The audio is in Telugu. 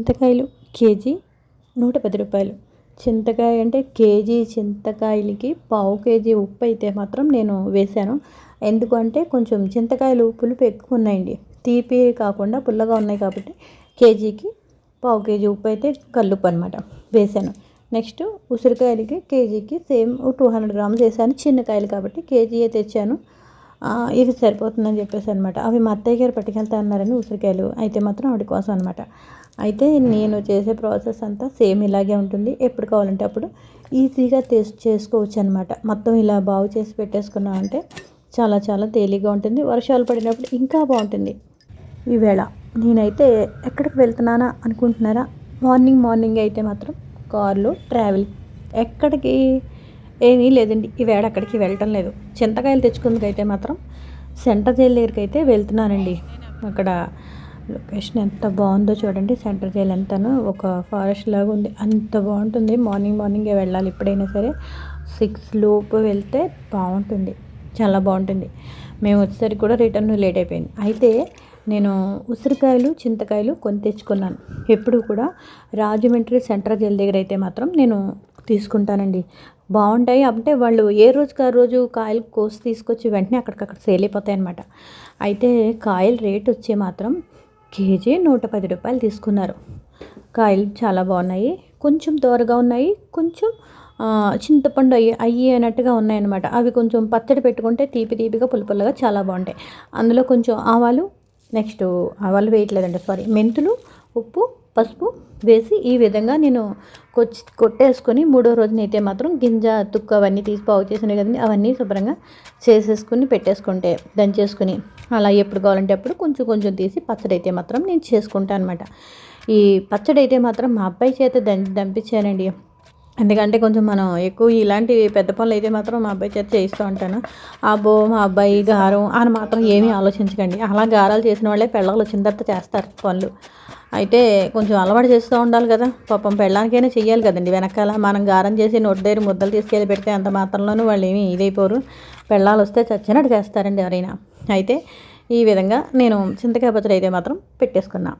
చింతకాయలు కేజీ నూట పది రూపాయలు. చింతకాయ అంటే కేజీ చింతకాయలకి పావు కేజీ ఉప్పు అయితే మాత్రం నేను వేశాను. ఎందుకంటే కొంచెం చింతకాయలు పులుపు ఎక్కువ ఉన్నాయండి. తీపి కాకుండా పుల్లగా ఉన్నాయి కాబట్టి కేజీకి పావు కేజీ ఉప్పు అయితే కల్లుప్పు అనమాట వేశాను. నెక్స్ట్ ఉసిరికాయలకి కేజీకి సేమ్ టూ హండ్రెడ్ గ్రామ్స్ వేసాను చిన్న కాయలు కాబట్టి కేజీ తెచ్చాను. ఇవి సరిపోతుందని చెప్పేసి అనమాట అవి మా అత్తయ్య గారు పట్టుకెళ్తా అన్నారని ఉసిరికాయలు అయితే మాత్రం ఆవిడ కోసం అనమాట అయితే నేను చేసే ప్రాసెస్ అంతా సేమ్ ఇలాగే ఉంటుంది. ఎప్పుడు కావాలంటే అప్పుడు ఈజీగా టేస్ట్ చేసుకోవచ్చు అనమాట మొత్తం ఇలా బాగు చేసి పెట్టేసుకున్నామంటే చాలా చాలా తేలిగ్గా ఉంటుంది. వర్షాలు పడినప్పుడు ఇంకా బాగుంటుంది. ఈవేళ నేనైతే ఎక్కడికి వెళ్తున్నానా అనుకుంటున్నారా? మార్నింగ్ మార్నింగ్ అయితే మాత్రం కార్లో ట్రావెల్. ఎక్కడికి ఏమీ లేదండి. ఈవేళ అక్కడికి వెళ్ళటం లేదు. చింతకాయలు తెచ్చుకుందుకైతే మాత్రం సెంటర్ జైలు దగ్గరికి అయితే వెళ్తున్నానండి. అక్కడ లొకేషన్ ఎంత బాగుందో చూడండి. సెంటర్ జైల్ ఎంతనో ఒక ఫారెస్ట్ లాగా ఉంది. అంత బాగుంటుంది. మార్నింగ్ మార్నింగే వెళ్ళాలి ఎప్పుడైనా సరే. సిక్స్ లోపు వెళ్తే బాగుంటుంది. చాలా బాగుంటుంది. మేము వచ్చేసరికి కూడా రిటర్న్ లేట్ అయిపోయింది. అయితే నేను ఉసిరికాయలు చింతకాయలు కొని తెచ్చుకున్నాను. ఎప్పుడు కూడా రాజమండ్రి సెంటర్ జైల్ దగ్గర అయితే మాత్రం నేను తీసుకుంటానండి. బాగుంటాయి. అంటే వాళ్ళు ఏ రోజుకి ఆ రోజు కాయలు కోసి తీసుకొచ్చి వెంటనే అక్కడికక్కడ సేల్ అయిపోతాయి అనమాట అయితే కాయల రేట్ వచ్చే మాత్రం కేజీ నూట పది రూపాయలు తీసుకున్నారు. కాయలు చాలా బాగున్నాయి. కొంచెం దోరగా ఉన్నాయి. కొంచెం చింతపండు అయ్యి అయ్యి అన్నట్టుగా ఉన్నాయన్నమాట. అవి కొంచెం పచ్చడి పెట్టుకుంటే తీపి తీపిగా పుల్ల పుల్లగా చాలా బాగుంటాయి. అందులో కొంచెం ఆవాలు నెక్స్ట్ ఆవాలు వేయట్లేదండి సారీ. మెంతులు ఉప్పు పసుపు వేసి ఈ విధంగా నేను కొచ్చి కొట్టేసుకొని మూడో రోజునైతే మాత్రం గింజ తుక్కు అవన్నీ తీసి బాగు చేసినాయి కదండి. అవన్నీ శుభ్రంగా చేసేసుకుని పెట్టేసుకుంటే దంచేసుకుని అలా ఎప్పుడు కావాలంటే అప్పుడు కొంచెం కొంచెం తీసి పచ్చడి అయితే మాత్రం నేను చేసుకుంటాను అనమాట ఈ పచ్చడి అయితే మాత్రం మా అబ్బాయి చేత దం దంపించానండి. ఎందుకంటే కొంచెం మనం ఎక్కువ ఇలాంటి పెద్ద పనులు అయితే మాత్రం మా అబ్బాయి చేత చేయిస్తూ ఉంటాను. అబ్బో మా అబ్బాయి గారం అని మాత్రం ఏమీ ఆలోచించకండి. అలా గారాలు చేసిన వాళ్ళే పెళ్ళలు వచ్చిన తర్వాత చేస్తారు పనులు. అయితే కొంచెం అలవాటు చేస్తూ ఉండాలి కదా. పాపం పెళ్ళానికైనా చెయ్యాలి కదండి వెనకాల. మనం గారం చేసి నోటి దగ్గర ముద్దలు తీసుకెళ్ళి పెడితే అంత మాత్రంలోనూ వాళ్ళు ఏమీ ఇదైపోరు. పెళ్ళాలు వస్తే చచ్చినట్టు చేస్తారండి ఎవరైనా. అయితే ఈ విధంగా నేను చింతకాయ పచ్చడి అయితే మాత్రం పెట్టేసుకున్నాను